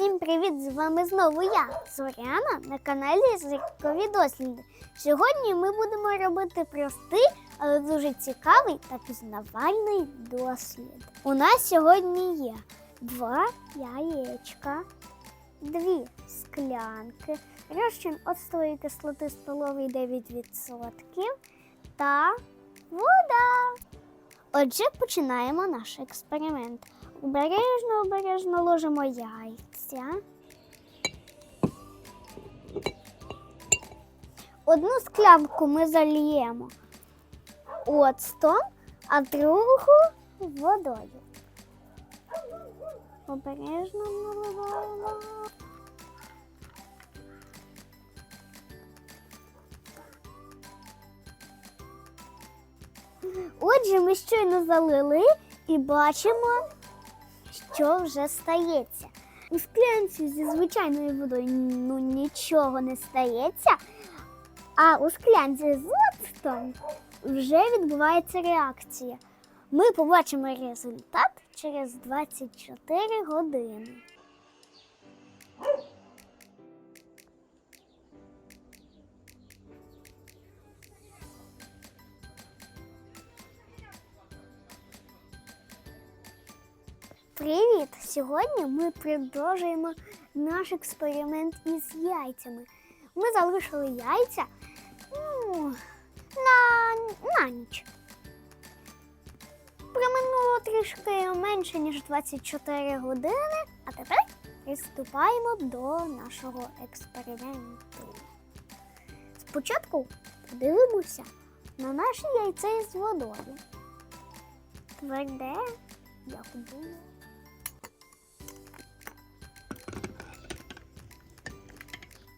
Всім привіт! З вами знову я, Зоряна, на каналі Зіркові досліди. Сьогодні ми будемо робити простий, але дуже цікавий та пізнавальний дослід. У нас сьогодні є два яєчка, дві склянки, розчин оцтової кислоти столовий 9% та вода. Отже, починаємо наш експеримент. Обережно, обережно ложимо яйця. Одну склянку ми зальємо оцтом, а другу водою. Обережно наливаємо. Отже, ми щойно залили і бачимо, що вже стається. У склянці зі звичайною водою ну нічого не стається, а у склянці з оцтом вже відбувається реакція. Ми побачимо результат через 24 години. Привіт! Сьогодні ми продовжуємо наш експеримент із яйцями. Ми залишили яйця ну, на, на ніч. Проминуло трішки менше, ніж 24 години, а тепер приступаємо до нашого експерименту. Спочатку подивимося на наше яйце з водою. Тверде, як було.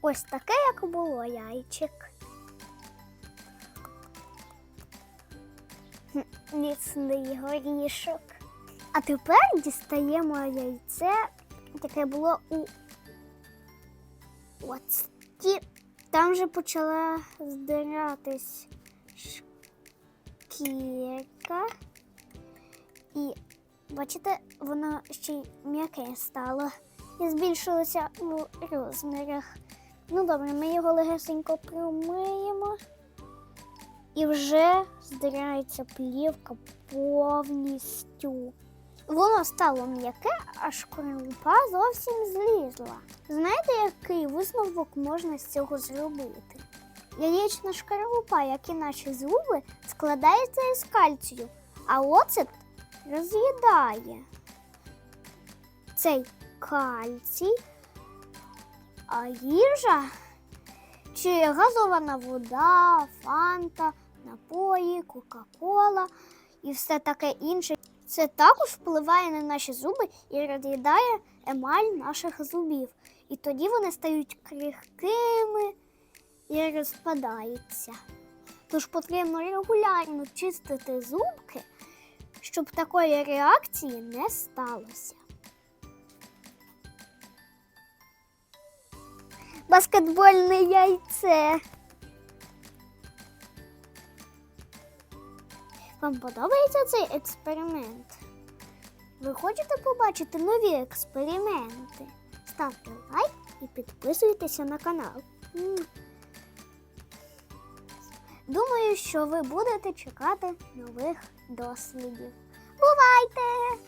Ось таке, як було яйчик. Міцний горішок. А тепер дістаємо яйце, яке було у оцті. Там вже почала здиратись шкірка. І бачите, воно ще й м'яке стало і збільшилося у розмірах. Ну добре, ми його легесенько промиємо. І вже здирається плівка повністю. Воно стало м'яке, а шкарлупа зовсім злізла. Знаєте, який висновок можна з цього зробити? Яєчна шкарлупа, як і наші зуби, складається із кальцію, а оцет роз'їдає цей кальцій їжа чи газована вода, фанта, напої, кока-кола і все таке інше. Це також впливає на наші зуби і роз'їдає емаль наших зубів. І тоді вони стають крихкими і розпадаються. Тож потрібно регулярно чистити зубки, щоб такої реакції не сталося. Баскетбольне яйце. Вам подобається цей експеримент? Ви хочете побачити нові експерименти? Ставте лайк і підписуйтеся на канал. Думаю, що ви будете чекати нових дослідів. Бувайте!